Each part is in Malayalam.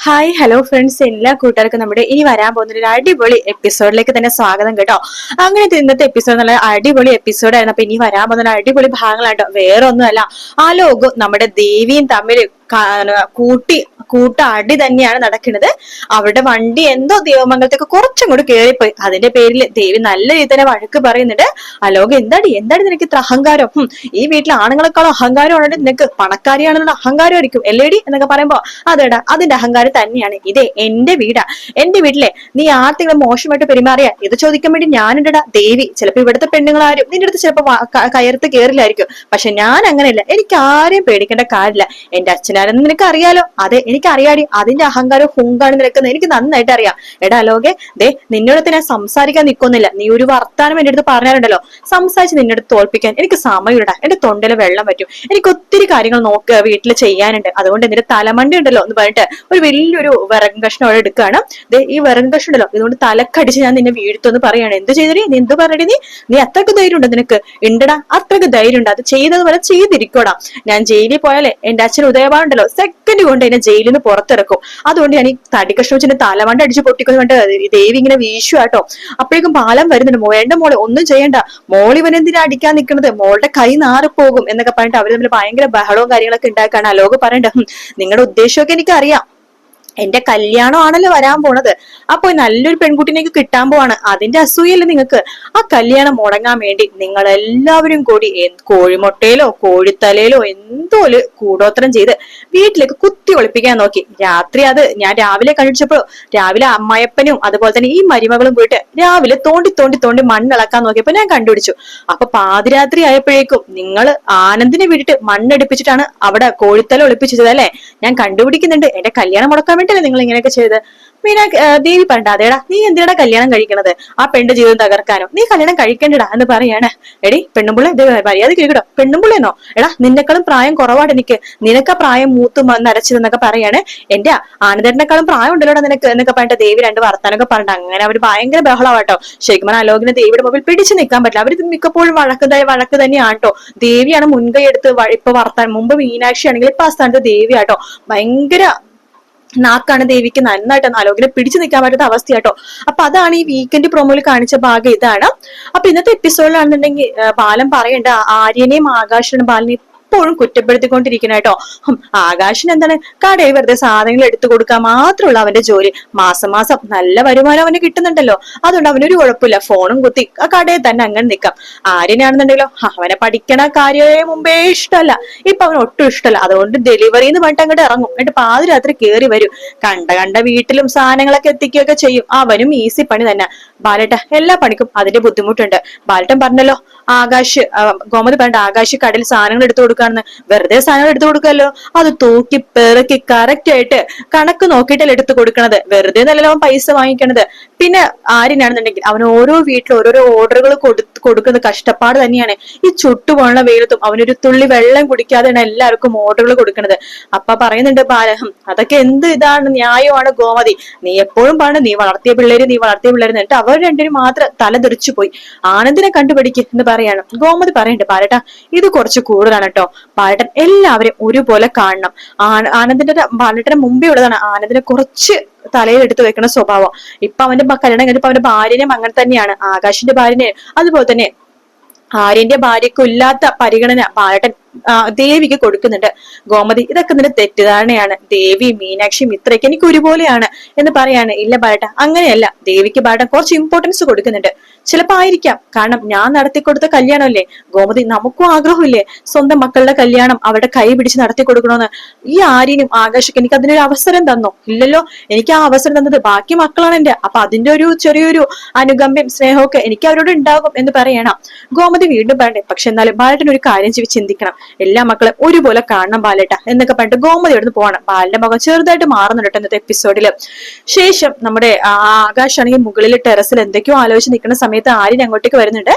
ഹായ് ഹലോ ഫ്രണ്ട്സ് എല്ലാ കൂട്ടുകാർക്കും നമ്മുടെ ഇനി വരാൻ പോകുന്ന ഒരു അടിപൊളി എപ്പിസോഡിലേക്ക് തന്നെ സ്വാഗതം കേട്ടോ. അങ്ങനെ ഇന്നത്തെ എപ്പിസോഡ് നല്ല അടിപൊളി എപ്പിസോഡായിരുന്നു അപ്പൊ ഇനി വരാൻ പോകുന്ന അടിപൊളി ഭാഗങ്ങളാട്ടോ വേറെ ഒന്നുമല്ല ആ ലോകം നമ്മുടെ ദേവിയും തമ്മിൽ കൂട്ടി കൂട്ട അടി തന്നെയാണ് നടക്കുന്നത്. അവരുടെ വണ്ടി എന്തോ ദേവമംഗലത്തേക്ക് കുറച്ചും കൂടി കയറിപ്പോയി അതിന്റെ പേരിൽ ദേവി നല്ല രീതിയിൽ തന്നെ വഴക്ക് പറയുന്നുണ്ട്. അലോക എന്താടി? എന്താടി നിനക്ക് ഇത്ര അഹങ്കാരം? ഈ വീട്ടിലെ ആണുങ്ങളെക്കാളും അഹങ്കാരം ആണെങ്കിൽ നിനക്ക് പണക്കാരിയാണെന്നുള്ള അഹങ്കാരം ആയിരിക്കും. എല്ലേടി എന്നൊക്കെ പറയുമ്പോ അതേടാ അതിന്റെ അഹങ്കാരം തന്നെയാണ്. ഇതേ എന്റെ വീടാ. എന്റെ വീട്ടിലെ നീ ആർക്കെങ്കിലും മോശമായിട്ട് പെരുമാറിയാ? ഇത് ചോദിക്കാൻ വേണ്ടി ഞാനുണ്ടടാ ദേവി. ചിലപ്പോ ഇവിടുത്തെ പെണ്ണുങ്ങളാരും നിന്റെ അടുത്ത് ചിലപ്പോ കയർത്ത് കയറില്ലായിരിക്കും പക്ഷെ ഞാൻ അങ്ങനെയല്ല. എനിക്ക് ആരെയും പേടിക്കേണ്ട കാര്യമില്ല. എന്റെ അച്ഛനാരെന്ന് നിനക്ക് അറിയാലോ അതെ എനിക്ക് അറിയാടി അതിന്റെ അഹങ്കാരം ഹുങ്കാണ് നിനക്ക് എനിക്ക് നന്നായിട്ട് അറിയാം. എടാ ലോകെ ദേ നിന്നോടത്ത് ഞാൻ സംസാരിക്കാൻ നിൽക്കുന്നില്ല നീ ഒരു വർത്താനം എന്റെ അടുത്ത് പറഞ്ഞാലുണ്ടല്ലോ. സംസാരിച്ച് നിന്റെ അടുത്ത് തോൽപ്പിക്കാൻ എനിക്ക് സമയമിടാ എന്റെ തൊണ്ടയിൽ വെള്ളം പറ്റും എനിക്ക് ഒത്തിരി കാര്യങ്ങൾ നോക്കുക വീട്ടിൽ ചെയ്യാനുണ്ട്. അതുകൊണ്ട് നിന്റെ തലമണ്ടി ഉണ്ടല്ലോ എന്ന് പറഞ്ഞിട്ട് ഒരു വലിയൊരു വിറകും കഷ്ണം അവിടെ എടുക്കുകയാണ്. ദേ ഈ വിറകും കഷ്ണം ഉണ്ടല്ലോ ഇതുകൊണ്ട് തലക്കടിച്ച് ഞാൻ നിന്നെ വീഴ്ത്തെന്ന് പറയാണ് എന്ത് ചെയ്തടി? നീ എന്ത് പറഞ്ഞു നീ? നീ അത്രയ്ക്ക് ധൈര്യം ഉണ്ട് നിനക്ക്? ഉണ്ടടാ അത്രയ്ക്ക് ധൈര്യം ഉണ്ട് അത് ചെയ്തത് വരെ ചെയ്തിരിക്കോടാ. ഞാൻ ജയിലിൽ പോയാലേ എന്റെ അച്ഛൻ ഉദയഭാനുണ്ടല്ലോ സെക്കൻഡ് കൊണ്ട് എന്നെ ജയിലിൽ നിന്ന് പുറത്തിറക്കും. അതുകൊണ്ട് ഞാൻ ഈ തടിക്കഷ്ണം വെച്ചിട്ട് തലമണ്ട അടിച്ച് ഈ ദേവി ഇങ്ങനെ വീശു കേട്ടോ. അപ്പോഴേക്കും പാലം വരുന്നുണ്ട് മോ എന്റെ മോളെ ഒന്നും ചെയ്യണ്ട. മോൾ ഇവനെന്തിനാ അടിക്കാൻ നിൽക്കുന്നത്? മോളുടെ കൈ നാറിപ്പോകും എന്നൊക്കെ പറഞ്ഞിട്ട് അവർ തമ്മിൽ ഭയങ്കര ബഹളവും കാര്യങ്ങളൊക്കെ ഉണ്ടാക്കാണ് അലോക് പറയണ്ട നിങ്ങളുടെ ഉദ്ദേശമൊക്കെ എനിക്ക് അറിയാം എന്റെ കല്യാണമാണല്ലോ വരാൻ പോണത്. അപ്പൊ നല്ലൊരു പെൺകുട്ടിനേക്ക് കിട്ടാൻ പോവാണ്. അതിന്റെ അസൂയല്ലേ നിങ്ങൾക്ക്? ആ കല്യാണം മുടങ്ങാൻ വേണ്ടി നിങ്ങൾ എല്ലാവരും കൂടി കോഴിമുട്ടയിലോ കോഴിത്തലയിലോ എന്തോ ഒരു കൂടോത്രം ചെയ്ത് വീട്ടിലേക്ക് കുത്തി ഒളിപ്പിക്കാൻ നോക്കി. രാത്രി അത് ഞാൻ രാവിലെ കഴിച്ചപ്പോഴോ രാവിലെ അമ്മയപ്പനും അതുപോലെ തന്നെ ഈ മരുമകളും പോയിട്ട് രാവിലെ തോണ്ടി തോണ്ടി തോണ്ടി മണ്ണിളക്കാൻ നോക്കിയപ്പോ ഞാൻ കണ്ടുപിടിച്ചു. അപ്പൊ പാതിരാത്രി ആയപ്പോഴേക്കും നിങ്ങൾ ആനന്ദിനെ വിട്ടിട്ട് മണ്ണെടുപ്പിച്ചിട്ടാണ് അവിടെ കോഴിത്തല ഒളിപ്പിച്ചത് അല്ലെ? ഞാൻ കണ്ടുപിടിക്കുന്നുണ്ട്. എന്റെ കല്യാണം മുടക്കാൻ വേണ്ടിയല്ലേ നിങ്ങൾ ഇങ്ങനെയൊക്കെ ചെയ്ത് മീനാ ദേവി പറഞ്ഞ അതേടാ നീ എന്തിനാ കല്യാണം കഴിക്കണത്? ആ പെണ്ണ് ജീവിതം തകർക്കാനോ? നീ കല്യാണം കഴിക്കണ്ടടാ എന്ന് പറയാണ്. എടി പെണ്ണുമ്പുള്ള ഇത് മര്യാദ കേൾക്കട്ടോ. പെണ്ണുമ്പുള്ളേന്നോ? എടാ നിന്നെക്കാളും പ്രായം കുറവാണ് എനിക്ക്. നിനക്ക് പ്രായം മൂത്തും നരച്ചതെന്നൊക്കെ പറയാണ്. എന്റെ ആനന്ദനേക്കാളും പ്രായം ഉണ്ടല്ലോടാ നിനക്ക് എന്നൊക്കെ പറഞ്ഞിട്ട് ദേവി രണ്ട് വർത്താനൊക്കെ പറഞ്ഞിട്ട് അങ്ങനെ അവർ ഭയങ്കര ബഹളമാട്ടോ ശരിക്കും പറഞ്ഞാൽ അലോകിന് ദേവിയുടെ മുമ്പിൽ പിടിച്ചു നിൽക്കാൻ പറ്റില്ല. അവർ മിക്കപ്പോഴും വഴക്ക് വഴക്ക് തന്നെയാണ് കേട്ടോ ദേവിയാണ് മുൻകൈ എടുത്ത് ഇപ്പൊ വർത്താൻ മുമ്പ് മീനാക്ഷി ആണെങ്കിൽ ഇപ്പൊ ആ സ്ഥാനത്ത് ദേവിയാട്ടോ. ഭയങ്കര നാക്കാണ് ദേവിക്ക് നന്നായിട്ട് നാലോകിനെ പിടിച്ചു നിൽക്കാൻ പറ്റാത്ത അവസ്ഥയാട്ടോ. അപ്പൊ അതാണ് ഈ വീക്കെൻഡ് പ്രൊമോയിൽ കാണിച്ച ഭാഗം ഇതാണ്. അപ്പൊ ഇന്നത്തെ എപ്പിസോഡിലാണെന്നുണ്ടെങ്കിൽ ബാലൻ പറയണ്ട ആര്യനെയും ആകാശനും ബാലനെയും എപ്പോഴും കുറ്റപ്പെടുത്തിക്കൊണ്ടിരിക്കണ കേട്ടോ. ആകാശിന് എന്താണ്? കടയിൽ വെറുതെ സാധനങ്ങൾ എടുത്തു കൊടുക്കാൻ മാത്രമുള്ള അവന്റെ ജോലി. മാസം മാസം നല്ല വരുമാനം അവന് കിട്ടുന്നുണ്ടല്ലോ. അതുകൊണ്ട് അവനൊരു കുഴപ്പമില്ല. ഫോണും കുത്തി ആ കടയിൽ തന്നെ അങ്ങനെ നിൽക്കാം. ആര്യനാണെന്നുണ്ടെങ്കിലോ അവനെ പഠിക്കണ കാര്യമേ മുമ്പേ ഇഷ്ടമല്ല. ഇപ്പൊ അവൻ ഒട്ടും ഇഷ്ടമല്ല. അതുകൊണ്ട് ഡെലിവറി എന്ന് പറഞ്ഞിട്ട് അങ്ങോട്ട് ഇറങ്ങും. എന്നിട്ട് പാതിരാത്രി കയറി വരും. കണ്ട കണ്ട വീട്ടിലും സാധനങ്ങളൊക്കെ എത്തിക്കുകയൊക്കെ ചെയ്യും. അവനും ഈസി പണി തന്നെ. ബാലേട്ട എല്ലാ പണിക്കും അതിന്റെ ബുദ്ധിമുട്ടുണ്ട്. ബാലേട്ടൻ പറഞ്ഞല്ലോ ആകാശ് ഗോമതി പറഞ്ഞിട്ട് ആകാശ് കടയിൽ സാധനങ്ങൾ എടുത്തു കൊടുക്കാന്ന് വെറുതെ സാധനം എടുത്തു കൊടുക്കല്ലോ അത് തൂക്കി പെറുക്കി കറക്റ്റ് ആയിട്ട് കണക്ക് നോക്കിയിട്ടല്ലേ എടുത്തു കൊടുക്കണത്. വെറുതെ നല്ലല്ലോ പൈസ വാങ്ങിക്കണത്. പിന്നെ ആരിനാണെന്നുണ്ടെങ്കിൽ അവൻ ഓരോ വീട്ടിലും ഓരോരോ ഓർഡറുകൾ കൊടുക്കുന്ന കഷ്ടപ്പാട് തന്നെയാണ്. ഈ ചുട്ടുപോണ വെയിലത്തും അവനൊരു തുള്ളി വെള്ളം കുടിക്കാതെയാണ് എല്ലാവർക്കും ഓർഡറുകൾ കൊടുക്കണത്. അപ്പ പറയുന്നുണ്ട് ബാലഹം അതൊക്കെ എന്ത് ഇതാണ്? ന്യായമാണ് ഗോമതി. നീ എപ്പോഴും പറഞ്ഞു നീ വളർത്തിയ പിള്ളേര് നീ വളർത്തിയ പിള്ളേര് എന്നിട്ട് അവർ രണ്ടിനും മാത്രം തല തെറിച്ചു പോയി. ആനന്ദിനെ കണ്ടുപിടിക്കുന്നു പറയാണ്. ഗോമതി പറയണ്ട് പാലട്ട ഇത് കുറച്ച് കൂടുതലാണ് കേട്ടോ ബാലേട്ടൻ എല്ലാവരെയും ഒരുപോലെ കാണണം. ആന- ആനന്ദിന്റെ ബാലേട്ടന് മുമ്പേ ഉള്ളതാണ് ആനന്ദിനെ കുറച്ച് തലയിൽ എടുത്തു വെക്കുന്ന സ്വഭാവം. ഇപ്പൊ അവന്റെ കല്യാണം കഴിഞ്ഞപ്പോ അവന്റെ ഭാര്യനെയും അങ്ങനെ തന്നെയാണ്. ആകാശിന്റെ ഭാര്യനെയും അതുപോലെ തന്നെ ആര്യന്റെ ഭാര്യക്കും ഇല്ലാത്ത പരിഗണന ബാലട്ടൻ ദേവിക്ക് കൊടുക്കുന്നുണ്ട്. ഗോമതി ഇതൊക്കെ നിന്റെ തെറ്റിദ്ധാരണയാണ്. ദേവി മീനാക്ഷി ഇത്രയ്ക്ക് എനിക്ക് ഒരുപോലെയാണ് എന്ന് പറയാണ്. ഇല്ല ബാട്ട അങ്ങനെയല്ല. ദേവിക്ക് ബാട്ട കുറച്ച് ഇമ്പോർട്ടൻസ് കൊടുക്കുന്നുണ്ട്. ചിലപ്പോ ആയിരിക്കാം. കാരണം ഞാൻ നടത്തി കൊടുത്ത കല്യാണമല്ലേ? ഗോമതി നമുക്കും ആഗ്രഹമില്ലേ? സ്വന്തം മക്കളുടെ കല്യാണം അവരുടെ കൈ പിടിച്ച് നടത്തി കൊടുക്കണമെന്ന് ഈ ആര്യനും ആകാശക്ക് എനിക്ക് അതിനൊരു അവസരം തന്നോ. ഇല്ലല്ലോ എനിക്ക് ആ അവസരം തന്നത് ബാക്കി മക്കളാണ് എന്റെ അപ്പൊ അതിന്റെ ഒരു ചെറിയൊരു അനുകമ്പയും സ്നേഹമൊക്കെ എനിക്ക് അവരോട് ഉണ്ടാകും എന്ന് പറയണം. ഗോമതി വീണ്ടും പറയണ്ടേ പക്ഷെ എന്നാലും ബാലട്ടൻ ഒരു കാര്യം ചിന്തിക്കണം. എല്ലാ മക്കളും ഒരുപോലെ കാണണം ബാലേട്ട എന്നൊക്കെ പറഞ്ഞിട്ട് ഗോമതി എടുത്ത് പോകണം ബാലിന്റെ മുഖം ചെറുതായിട്ട് മാറുന്നുണ്ട് ഇന്നത്തെ എപ്പിസോഡിൽ ശേഷം നമ്മുടെ ആകാശാണെങ്കിൽ മുകളിൽ ടെറസിൽ എന്തൊക്കെയോ ആലോചിച്ച് നിൽക്കുന്ന സമയത്ത് ആര്യൻ അങ്ങോട്ടേക്ക് വരുന്നുണ്ട്.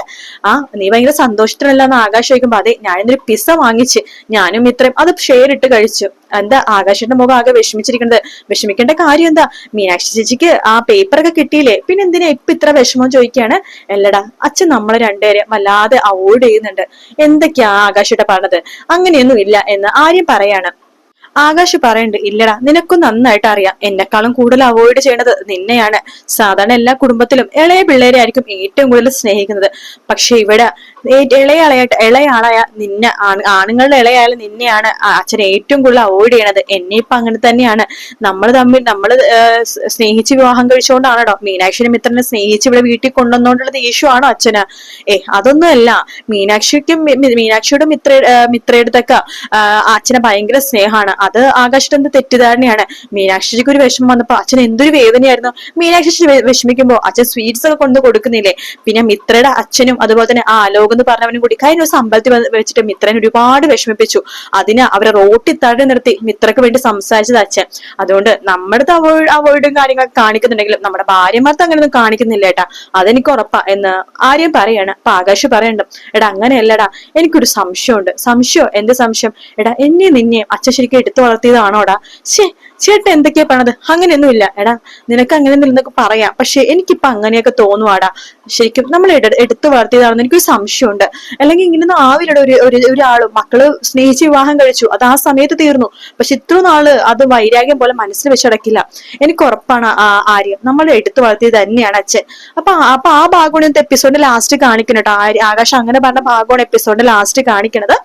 ആ നീ ഭയങ്കര സന്തോഷത്തിനല്ലെന്ന് ആകാശ് ചോദിക്കുമ്പോ അതെ ഞാനിന്നൊരു പിസ്സ വാങ്ങിച്ച് ഞാനും ഇത്രയും അത് ഷെയർ ഇട്ട് കഴിച്ചു. എന്താ ആകാശിന്റെ മുഖം ആകെ വിഷമിച്ചിരിക്കുന്നത്. വിഷമിക്കേണ്ട കാര്യം എന്താ? മീനാക്ഷി ചേച്ചിക്ക് ആ പേപ്പറൊക്കെ കിട്ടിയില്ലേ? പിന്നെ എന്തിനാ ഇപ്പൊ ഇത്ര വിഷമം ചോദിക്കുകയാണ് അല്ലടാ അച്ഛൻ നമ്മളെ രണ്ടുപേരെ വല്ലാതെ അവോയ്ഡ് ചെയ്യുന്നുണ്ട്. എന്തൊക്കെയാ ആകാശിയുടെ പറഞ്ഞത്? അങ്ങനെയൊന്നും ഇല്ല എന്ന് ആര്യം പറയാണ്. ആകാശ് പറയണ്ട് ഇല്ലടാ നിനക്കും നന്നായിട്ട് അറിയാം. എന്നെക്കാളും കൂടുതൽ അവോയ്ഡ് ചെയ്യണത് നിന്നെയാണ്. സാധാരണ എല്ലാ കുടുംബത്തിലും ഇളയ പിള്ളേരെ ആയിരിക്കും ഏറ്റവും കൂടുതൽ സ്നേഹിക്കുന്നത്. പക്ഷെ ഇവിടെ ഇളയാളായിട്ട് ഇളയാളായ നിന്നെ ആണ്- ആണുങ്ങളുടെ ഇളയായാലും നിന്നെയാണ് അച്ഛൻ ഏറ്റവും കൂടുതൽ അവോയ്ഡ് ചെയ്യണത്. എന്നെ ഇപ്പൊ അങ്ങനെ തന്നെയാണ്. നമ്മൾ തമ്മിൽ നമ്മൾ സ്നേഹിച്ച് വിവാഹം കഴിച്ചുകൊണ്ടാണോ മീനാക്ഷിനെ മിത്രനെ സ്നേഹിച്ച് ഇവിടെ വീട്ടിൽ കൊണ്ടുവന്നുകൊണ്ടുള്ള ദേഷ്യു ആണോ അച്ഛന്? ഏ അതൊന്നുമല്ല. മീനാക്ഷിക്കും മീനാക്ഷിയുടെ മിത്ര മിത്രയെടുത്തൊക്കെ അച്ഛനെ ഭയങ്കര സ്നേഹമാണ്. അത് ആകാശത്തെ എന്ത് തെറ്റിദ്ധാരണയാണ്? മീനാക്ഷിക്ക് ഒരു വിഷമം വന്നപ്പോ അച്ഛൻ എന്തൊരു വേദനയായിരുന്നു. മീനാക്ഷി വിഷമിക്കുമ്പോ അച്ഛൻ സ്വീറ്റ്സ് ഒക്കെ കൊണ്ട് കൊടുക്കുന്നില്ലേ പിന്നെ മിത്രയുടെ അച്ഛനും അതുപോലെ തന്നെ ആ അലോക് എന്ന് പറഞ്ഞവനും കൂടി. കഴിഞ്ഞ ദിവസം അമ്പലത്തിൽ വെച്ചിട്ട് മിത്രൻ ഒരുപാട് വിഷമിപ്പിച്ചു. അതിന് അവരെ റോട്ടിൽ തടി നിർത്തി മിത്രക്ക് വേണ്ടി സംസാരിച്ചത് അച്ഛൻ. അതുകൊണ്ട് നമ്മുടെ അവോയ്ഡ് കാര്യങ്ങൾ കാണിക്കുന്നുണ്ടെങ്കിലും നമ്മുടെ ഭാര്യമാർക്ക് അങ്ങനെയൊന്നും കാണിക്കുന്നില്ല ഏട്ടാ. അതെനിക്ക് ഉറപ്പാ എന്ന് ആര്യം പറയാണ്. അപ്പൊ ആകാശ് പറയണ്ട? എടാ അങ്ങനെയല്ലടാ. എനിക്കൊരു സംശയമുണ്ട്. സംശയം? എന്ത് സംശയം? എടാ എന്നെ നിന്നെ അച്ഛൻ ശരിക്കും എടുത്തു വളർത്തിയതാണോടാ? ശേ ചേട്ടൻ എന്തൊക്കെയാ പറഞ്ഞത് അങ്ങനെയൊന്നും ഇല്ല എടാ നിനക്ക് അങ്ങനെ നിന്നൊക്കെ പറയാം. പക്ഷെ എനിക്കിപ്പൊ അങ്ങനെയൊക്കെ തോന്നുവാടാ. ശരിക്കും നമ്മൾ എടു- എടുത്തു വളർത്തിയതാണെന്ന് എനിക്കൊരു സംശയമുണ്ട് അല്ലെങ്കിൽ ഇങ്ങനൊന്നും ആവിലൂടെ ഒരു ഒരു ഒരാൾ മക്കൾ സ്നേഹിച്ച് വിവാഹം കഴിച്ചു. അത് ആ സമയത്ത് തീർന്നു. പക്ഷെ ഇത്ര നാൾ അത് വൈരാഗ്യം പോലെ മനസ്സിൽ വെച്ചടക്കില്ല. എനിക്ക് ഉറപ്പാണ് ആ ആര്യം. നമ്മൾ എടുത്തു വളർത്തിയത് തന്നെയാണ് അച്ഛൻ. അപ്പൊ അപ്പൊ ആ ഭാഗമാണ് ഇന്നത്തെ ലാസ്റ്റ് കാണിക്കണം കേട്ടോ. ആകാശം അങ്ങനെ പറഞ്ഞ ഭാഗമാണ് എപ്പിസോഡിന്റെ ലാസ്റ്റ് കാണിക്കണത്.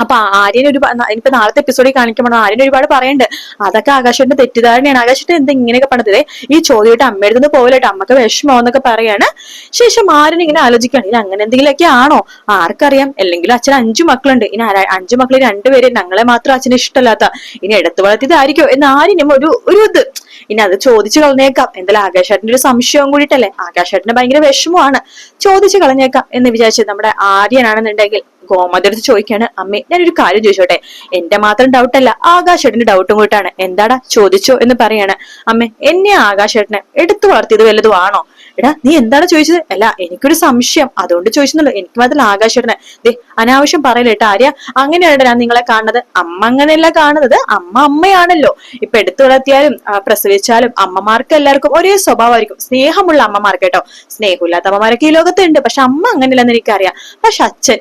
അപ്പൊ ആര്യൻ ഒരു ഇനിയിപ്പോ നാളത്തെ എപ്പിസോഡിൽ കാണിക്കുമ്പോൾ ആര്യൻ ഒരുപാട് പറയണ്ട്. അതൊക്കെ ആകാശന്റെ തെറ്റിദ്ധാരണയാണ്. ആകാശത്തെ എന്താ ഇങ്ങനെയൊക്കെ പറഞ്ഞത് ഈ ചോദ്യമായിട്ട് അമ്മയുടെ നിന്ന് പോകലട്ടോ അമ്മയ്ക്ക് വിഷമോ എന്നൊക്കെ പറയാണ്. ശേഷം ആര്യൻ ഇങ്ങനെ ആലോചിക്കുകയാണ്. ഇനി അങ്ങനെ എന്തെങ്കിലുമൊക്കെ ആണോ? ആർക്കറിയാം. അല്ലെങ്കിൽ അച്ഛൻ അഞ്ചു മക്കളുണ്ട്. ഇനി അഞ്ചു മക്കളിൽ രണ്ടുപേരെ ഞങ്ങളെ മാത്രം അച്ഛനെ ഇഷ്ടമല്ലാത്ത. ഇനി എടുത്തു വളർത്തിയതായിരിക്കോ. എന്ന് ആര്യനും ഒരു ഒരു ഇത്. ഇനി അത് ചോദിച്ചു കളഞ്ഞേക്കാം. എന്തായാലും ആകാശേട്ടന്റെ ഒരു സംശയവും കൂടിയിട്ടല്ലേ? ആകാശേട്ടന് ഭയങ്കര വിഷമമാണ്. ചോദിച്ചു കളഞ്ഞേക്കാം എന്ന് വിചാരിച്ചത് നമ്മുടെ ആര്യനാണെന്നുണ്ടെങ്കിൽ ഗോമതി എടുത്ത് ചോദിക്കാണ് അമ്മേ ഞാനൊരു കാര്യം ചോദിച്ചോട്ടെ? എന്റെ മാത്രം ഡൗട്ടല്ല ആകാശേട്ടന്റെ ഡൗട്ടും കൂട്ടാണ് എന്താടാ ചോദിച്ചോ എന്ന് പറയാണ്. അമ്മേ എന്നെ ആകാശേട്ടനെ എടുത്തു വളർത്തിയത് വല്ലതും ആണോ? എടാ നീ എന്താണ് ചോദിച്ചത്? അല്ല എനിക്കൊരു സംശയം. അതുകൊണ്ട് ചോദിച്ചെന്നുള്ളൂ എനിക്ക് മാത്രം ആകാശേട്ടനെ ദേ അനാവശ്യം പറയല കേട്ടോ ആര്യ? അങ്ങനെയാണ് ഞാൻ നിങ്ങളെ കാണുന്നത്. അമ്മ അങ്ങനെയല്ല കാണുന്നത്. അമ്മ അമ്മയാണല്ലോ. ഇപ്പൊ എടുത്തു വളർത്തിയാലും പ്രസവിച്ചാലും അമ്മമാർക്ക് എല്ലാവർക്കും ഒരേ സ്വഭാവമായിരിക്കും. സ്നേഹമുള്ള അമ്മമാർക്ക് കേട്ടോ. സ്നേഹമില്ലാത്ത അമ്മമാരൊക്കെ ഈ ലോകത്തുണ്ട്. പക്ഷെ അമ്മ അങ്ങനെയല്ലെന്ന് എനിക്കറിയാം. പക്ഷെ അച്ഛൻ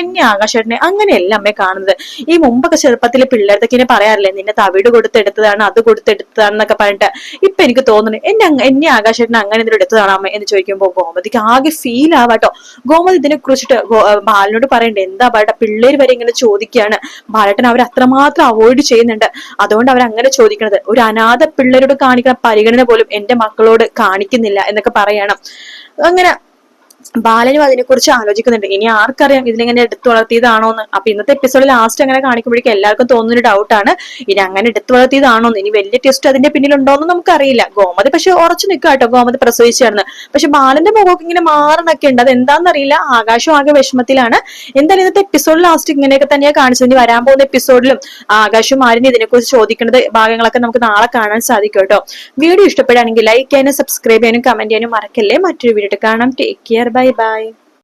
എന്നെ ആകാശേട്ടനെ അങ്ങനെയല്ല അമ്മയെ കാണുന്നത്. ഈ മുമ്പൊക്കെ ചെറുപ്പത്തിലെ പിള്ളേർക്കൊക്കെ ഇനി പറയാറില്ലേ നിന്നെ തവിട് കൊടുത്തെടുത്തതാണ് അത് കൊടുത്തെടുത്തതാണെന്നൊക്കെ പറഞ്ഞിട്ട്. ഇപ്പൊ എനിക്ക് തോന്നുന്നു എന്നെ എന്നെ ആകാശേട്ടനെ അങ്ങനെ എന്തെങ്കിലും എടുത്തതാണ് അമ്മ എന്ന് ചോദിക്കുമ്പോൾ ഗോമതിക്ക് ആകെ ഫീൽ ആവാട്ടോ. ഗോമതി ഇതിനെ കുറിച്ചിട്ട് ബാലനോട് പറയണ്ടേ? എന്താ ബാട്ട പിള്ളേര് വരെ ഇങ്ങനെ ചോദിക്കുകയാണ് ബാലട്ടൻ അവർ അത്രമാത്രം അവോയ്ഡ് ചെയ്യുന്നുണ്ട്. അതുകൊണ്ട് അവർ അങ്ങനെ ചോദിക്കണത് ഒരു അനാഥ പിള്ളേരോട് കാണിക്കുന്ന പരിഗണന പോലും എന്റെ മക്കളോട് കാണിക്കുന്നില്ല എന്നൊക്കെ പറയണം. അങ്ങനെ ബാലനും അതിനെക്കുറിച്ച് ആലോചിക്കുന്നുണ്ട്. ഇനി ആർക്കറിയാം ഇതിനെങ്ങനെ എടുത്തു വളർത്തിയതാണോ എന്ന് അപ്പൊ ഇന്നത്തെ എപ്പിസോഡിൽ ലാസ്റ്റ് അങ്ങനെ കാണിക്കുമ്പോഴേക്കും എല്ലാവർക്കും തോന്നുന്നൊരു ഡൗട്ടാണ് ഇനി അങ്ങനെ എടുത്തു വളർത്തിയതാണോ ഇനി വലിയ ടെസ്റ്റ് അതിന്റെ പിന്നിലുണ്ടോ എന്ന് നമുക്കറിയില്ല. ഗോമതി പക്ഷെ ഉറച്ചു നിൽക്കുക കേട്ടോ ഗോമതി പ്രസവിച്ചായിരുന്നു പക്ഷെ ബാലന്റെ മുഖമൊക്കെ ഇങ്ങനെ മാറണൊക്കെ ഉണ്ട്. അത് എന്താണെന്നറിയില്ല ആകാശം ആകെ വിഷമത്തിലാണ്. എന്തായാലും ഇന്നത്തെ എപ്പിസോഡ് ലാസ്റ്റ് ഇങ്ങനെയൊക്കെ തന്നെയാണ് കാണിച്ചത്. ഇനി വരാൻ പോകുന്ന എപ്പിസോഡിലും ആകാശം ആരും ഇതിനെക്കുറിച്ച് ചോദിക്കുന്നത് ഭാഗങ്ങളൊക്കെ നമുക്ക് നാളെ കാണാൻ സാധിക്കും കേട്ടോ വീഡിയോ ഇഷ്ടപ്പെടുകയാണെങ്കിൽ ലൈക്ക് ചെയ്യാനും സബ്സ്ക്രൈബ് ചെയ്യാനും കമന്റ് ചെയ്യാനും മറക്കല്ലേ. മറ്റൊരു വീഡിയോ കാണാം. Take care Bye-bye!